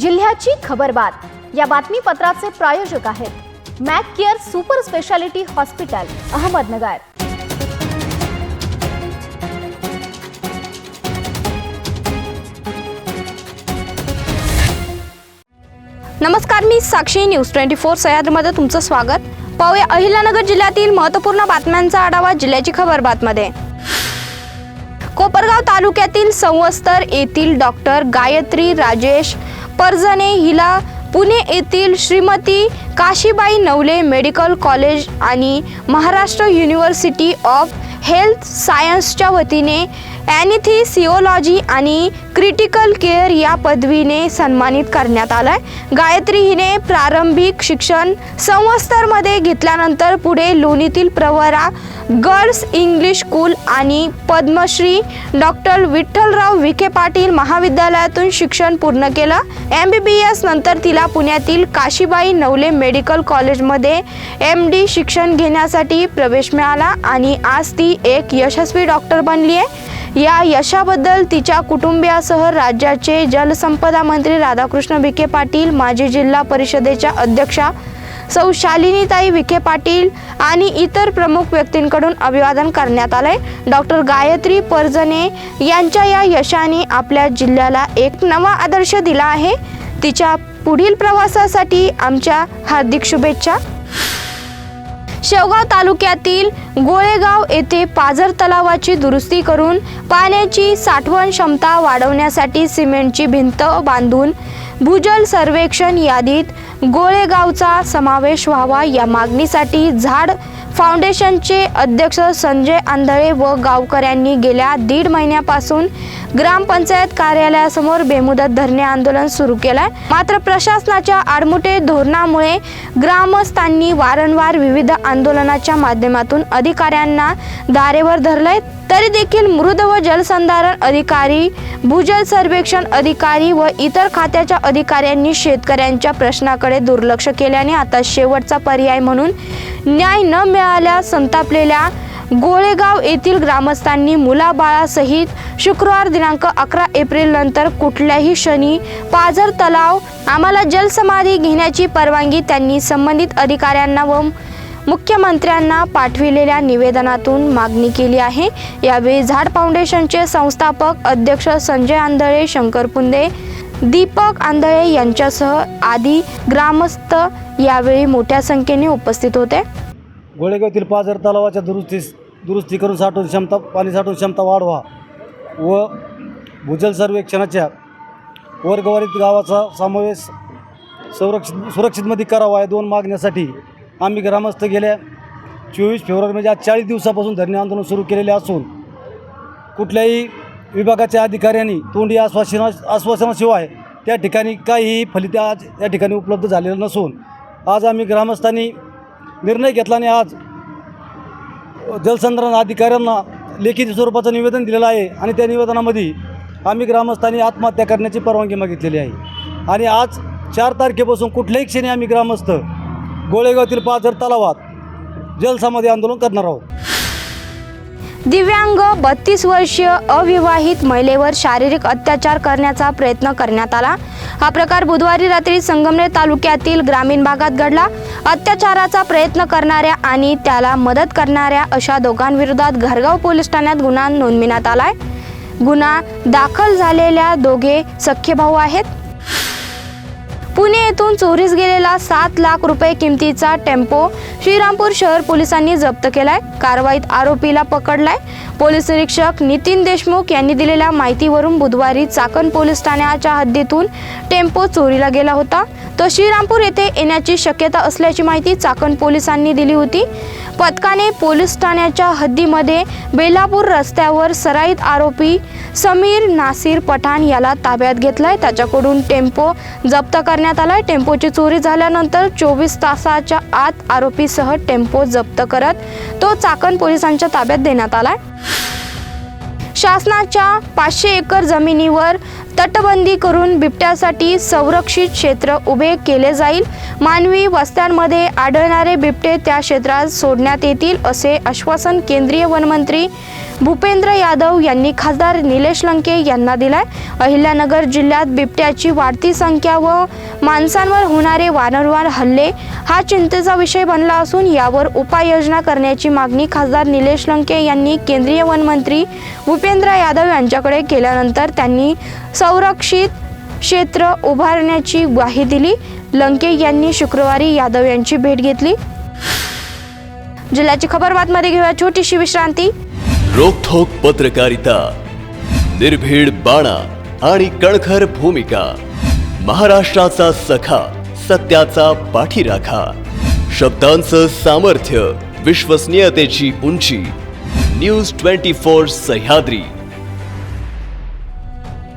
जिल्ह्याची खबरबात या बातमीपत्राचे प्रायोजक आहेत Mac Care super speciality hospital Ahmednagar. नमस्कार मी साक्षी न्यूज ट्वेंटी फोर सह्याद्रीमध्ये तुमचं स्वागत. पाहूया अहिल्यानगर जिल्ह्यातील महत्त्वपूर्ण बातम्यांचा आढावा जिल्ह्याची खबर बातमध्ये. कोपरगाव तालुक्यातील संवस्तर येथील डॉक्टर गायत्री राजेश परजणे हिला पुणे येथील श्रीमती काशीबाई नवले मेडिकल कॉलेज आणि महाराष्ट्र युनिव्हर्सिटी ऑफ हेल्थ सायन्सच्या वतीने ॲनिथिसिओलॉजी आणि क्रिटिकल केअर या पदवीने सन्मानित करण्यात आलाय. गायत्री हिने प्रारंभिक शिक्षण संवस्तरमध्ये घेतल्यानंतर पुढे लोणीतील प्रवरा गर्ल्स इंग्लिश स्कूल आणि पद्मश्री डॉक्टर विठ्ठलराव विखे पाटील महाविद्यालयातून शिक्षण पूर्ण केलं. एम बी बी एस नंतर तिला पुण्यातील काशीबाई नवले मेडिकल कॉलेजमध्ये एम डी शिक्षण घेण्यासाठी प्रवेश मिळाला आणि आज ती एक यशस्वी डॉक्टर बनली आहे या यशाबद्दल तिच्या कुटुंबियासह राज्याचे जलसंपदा मंत्री राधाकृष्ण विखे पाटील माजी जिल्हा परिषदेच्या अध्यक्षा सौ शालिनीताई विखे पाटील आणि इतर प्रमुख व्यक्तींकडून अभिवादन करण्यात आलंय. डॉक्टर गायत्री परजने यांच्या या यशाने आपल्या जिल्ह्याला एक नवा आदर्श दिला आहे. तिच्या पुढील प्रवासासाठी आमच्या हार्दिक शुभेच्छा. शेवगाव तालुक्यातील गोळेगाव येथे पाझर तलावाची दुरुस्ती करून पाण्याची साठवण क्षमता वाढवण्यासाठी सिमेंटची भिंत बांधून भूजल सर्वेक्षण यादीत गोळेगावचा समावेश व्हावा या मागणीसाठी झाड फाउंडेशनचे अध्यक्ष संजय आंधळे व गावकऱ्यांनी गेल्या दीड महिन्यापासून ग्रामपंचायत कार्यालयासमोर बेमुदत धरणे आंदोलन सुरू केलंय. मात्र प्रशासनाच्या आडमुठे धोरणामुळे ग्रामस्थांनी वारंवार विविध आंदोलनाच्या माध्यमातून अधिकाऱ्यांना दारेवर धरलंय. तरी देखील मृद व जलसंधारण अधिकारी भूजल सर्वेक्षण अधिकारी व इतर खात्याच्या अधिकाऱ्यांनी शेतकऱ्यांच्या प्रश्नाकडे दुर्लक्ष केल्याने आता शेवटचा पर्याय म्हणून न्याय न मिळाल्या संतापलेल्या गोळेगाव येथील ग्रामस्थांनी मुलाबाळासहित शुक्रवार दिनांक अकरा एप्रिल नंतर कुठल्याही क्षणी पाझर तलाव आम्हाला जलसमाधी घेण्याची परवानगी त्यांनी संबंधित अधिकाऱ्यांना व मुख्यमंत्र्यांना पाठविलेल्या निवेदनातून मागणी केली आहे. यावेळी झाड फाउंडेशनचे संस्थापक अध्यक्ष संजय आंधळे शंकर पुंदे दीपक आंधळे यांच्यासह आदी ग्रामस्थ यावेळी मोठ्या संख्येने उपस्थित होते. गोळेगावतील पाझर तलावाच्या दुरुस्तीस दुरुस्ती करून साठवण क्षमता पाणी साठवण क्षमता वाढवा व भूजल सर्वेक्षणाच्या वर्गवारीत गावाचा समावेश संरक्षित सुरक्षितमध्ये करावा या दोन मागण्यासाठी आम्ही ग्रामस्थ गेल्या चोवीस फेब्रुवारी म्हणजे आज चाळीस दिवसापासून धरणे आंदोलन सुरू केलेले असून कुठल्याही विभागाच्या अधिकाऱ्यांनी तोंडी आश्वासना आश्वासनाशिवाय त्या ठिकाणी काहीही फलित आज या ठिकाणी उपलब्ध झालेलं नसून आज आम्ही ग्रामस्थांनी निर्णय घेतला आणि आज जलसंधारण अधिकाऱ्यांना लेखी स्वरूपाचं निवेदन दिलेलं आहे आणि त्या निवेदनामध्ये आम्ही ग्रामस्थांनी आत्महत्या करण्याची परवानगी मागितलेली आहे. आणि आज चार तारखेपासून कुठल्याही क्षणी आम्ही ग्रामस्थ गोळेगावातील पाझर तलावात जलसमाधी आंदोलन करणार आहोत. दिव्यांग बत्तीस वर्षीय अविवाहित महिलेवर शारीरिक अत्याचार करण्याचा प्रयत्न करण्यात आला. हा प्रकार बुधवारी रात्री संगमनेर तालुक्यातील ग्रामीण भागात घडला. अत्याचाराचा प्रयत्न करणाऱ्या आणि त्याला मदत करणाऱ्या अशा दोघांविरोधात घरगाव पोलीस ठाण्यात गुन्हा नोंदविण्यात आलाय. गुन्हा दाखल झालेल्या दोघे सख्खे भाऊ आहेत. पुणे येथून चोरीस गेलेला सात लाख रुपये किमतीचा टेम्पो श्रीरामपूर शहर पोलिसांनी जप्त केलाय. कारवाईत आरोपीला पकडलाय. पोलीस निरीक्षक नितीन देशमुख यांनी दिलेल्या माहितीवरून बुधवारी चाकण पोलीस ठाण्याच्या हद्दीतून टेम्पो चोरीला गेला होता. तो श्रीरामपूर येथे येण्याची शक्यता असल्याची माहिती चाकण पोलिसांनी दिली होती. पथकाने पोलीस ठाण्याच्या हद्दीमध्ये बेलापूर रस्त्यावर सराईत आरोपी समीर नासिर पठाण याला ताब्यात घेतलाय. त्याच्याकडून टेम्पो जप्त करण्यात आलाय. टेम्पोची चोरी झाल्यानंतर चोवीस तासाच्या आत आरोपीसह टेम्पो जप्त करत तो चाकण पोलिसांच्या ताब्यात देण्यात आलाय. शासनाच्या पाचशे एकर जमिनीवर तटबंदी करून बिबट्यासाठी संरक्षित क्षेत्र उभे केले जाईल. मानवी वस्त्यांमध्ये आढळणारे बिबटे त्या क्षेत्रात सोडण्यात येतील असे आश्वासन केंद्रीय वनमंत्री भूपेंद्र यादव यांनी खासदार निलेश लंके यांना दिलाय. अहिल्यानगर जिल्ह्यात बिबट्याची वाढती संख्या व माणसांवर होणारे वारंवार हल्ले हा चिंतेचा विषय बनला असून यावर उपाययोजना करण्याची मागणी खासदार निलेश लंके यांनी केंद्रीय वनमंत्री भूपेंद्र यादव यांच्याकडे केल्यानंतर त्यांनी संरक्षित क्षेत्र उभारण्याची ग्वाही दिली. लंके यांनी शुक्रवारी यादव यांची भेट घेतली. जिल्ह्याची खबर बातमध्ये घेऊया. छोटीशी विश्रांती. रोखोक पत्रकारिता निर्भीड बाणा आणि कणखर भूमिका महाराष्ट्राचा सखा सत्याचा पाठीराखा शब्दांचं सामर्थ्य विश्वसनीयतेची उंची न्यूज ट्वेंटी फोर सह्याद्री.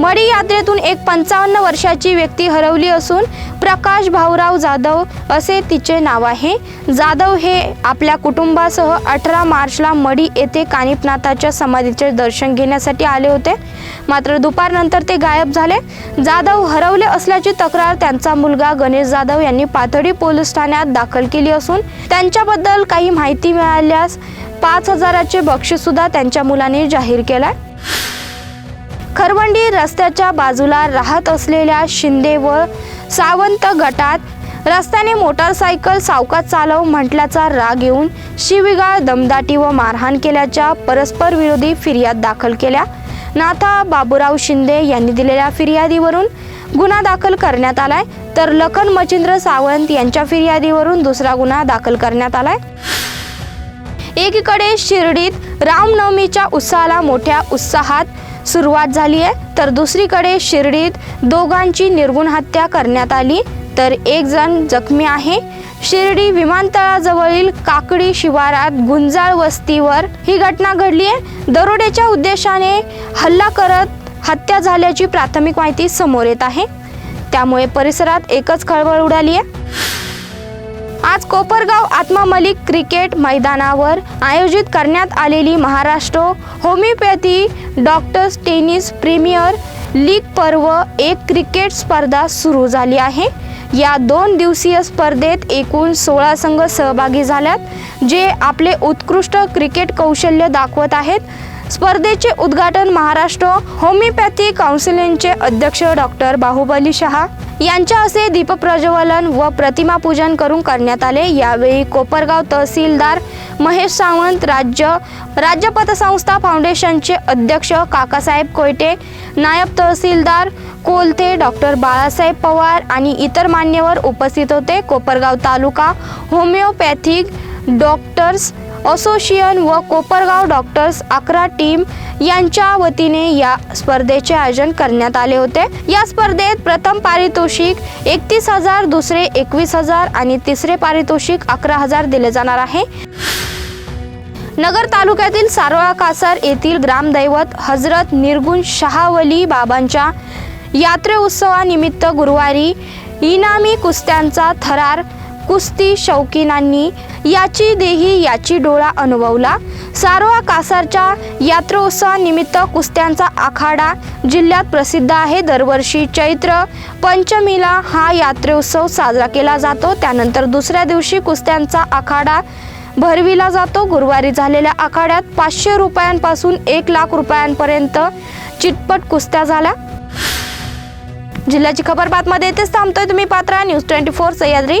मडी यात्रेतून एक पंचावन्न वर्षाची व्यक्ती हरवली असून प्रकाश भाऊराव जाधव असे तिचे नाव आहे. जाधव हे आपल्या कुटुंबासह अठरा मार्चला मडी येथे कानिपनाथाच्या समाधीचे दर्शन घेण्यासाठी आले होते. मात्र दुपारनंतर ते गायब झाले. जाधव हरवले असल्याची तक्रार त्यांचा मुलगा गणेश जाधव यांनी पाथडी पोलीस ठाण्यात दाखल केली असून त्यांच्याबद्दल काही माहिती मिळाल्यास पाच हजाराचे बक्षीससुद्धा त्यांच्या मुलाने जाहीर केलाय. खरवंडी रस्त्याच्या बाजूला राहत असलेल्या शिंदे व सावंत गटात रस्त्याने मोटारसायकल सावकात चालव म्हटल्याचा राग येऊन शिवीगाळ दमदाटी व मारहाण केल्याच्या परस्पर विरोधी फिर्याद दाखल केल्या. नाथा बाबूराव शिंदे यांनी दिलेल्या फिर्यादीवरून गुन्हा दाखल करण्यात आलाय तर लखन मचिंद्र सावंत यांच्या फिर्यादीवरून दुसरा गुन्हा दाखल करण्यात आलाय. एकीकडे शिर्डीत रामनवमीच्या उत्साहाला मोठ्या उत्साहात सुरुवात झाली आहे. तर दुसरीकडे शिर्डीत दोघांची निर्गुण हत्या करण्यात आली. तर एक जण जखमी आहे. शिर्डी विमानतळाजवळील काकडी शिवारात गुंजाळ वस्तीवर ही घटना घडली आहे. दरोड्याच्या उद्देशाने हल्ला करत हत्या झाल्याची प्राथमिक माहिती समोर येत आहे. त्यामुळे परिसरात एकच खळबळ उडाली आहे. आज कोपरगाव आत्मा मलिक क्रिकेट मैदानावर आयोजित करण्यात आलेली Maharashtra homeopathy doctors tennis premier league पर्व एक क्रिकेट स्पर्धा सुरू झाली आहे. या दोन दिवसीय स्पर्धेत एकूण सोळा संघ सहभागी झाल्यात जे आपले उत्कृष्ट क्रिकेट कौशल्य दाखवत आहेत. स्पर्धेचे उद्घाटन महाराष्ट्र होमिओपॅथी काउन्सिलिंगचे अध्यक्ष डॉक्टर बाहुबली शहा यांच्या हस्ते दीपप्रज्वलन व प्रतिमापूजन करून करण्यात आले. यावेळी कोपरगाव तहसीलदार महेश सावंत राज्य राज्य पतसंस्था फाउंडेशनचे अध्यक्ष काकासाहेब कोयटे नायब तहसीलदार कोलथे डॉक्टर बाळासाहेब पवार आणि इतर मान्यवर उपस्थित होते. कोपरगाव तालुका होमिओपॅथिक डॉक्टर्स असोसिएशन व कोपरगाव डॉक्टर्स अकरा टीम यांच्या वतीने या स्पर्धेचे आयोजन करण्यात आले होते. या स्पर्धेत प्रथम पारितोषिक एकतीस हजार दुसरे एकवीस हजार आणि तिसरे पारितोषिक अकरा हजार दिले जाणार आहे. नगर तालुक्यातील सारोळा कासार येथील ग्रामदैवत हजरत निर्गुण शहावली बाबांच्या यात्रे उत्सवानिमित्त गुरुवारी इनामी कुस्त्यांचा थरार कुस्ती शौकीनांनी याची देही याची डोळा अनुभवला. सारोळा कासारच्या यात्रोत्सवानिमित्त कुस्त्यांचा आखाडा जिल्ह्यात प्रसिद्ध आहे. दरवर्षी चैत्र पंचमीला हा यात्रोत्सव साजरा केला जातो. त्यानंतर दुसऱ्या दिवशी कुस्त्यांचा आखाडा भरविला जातो. गुरुवारी झालेल्या आखाड्यात पाचशे रुपयांपासून एक लाख रुपयांपर्यंत चिटपट कुस्त्या झाल्या. जिल्ह्याची खबर बातमध्ये येतेच थांबतोय तुम्ही Patra. News twenty four Sahyadri.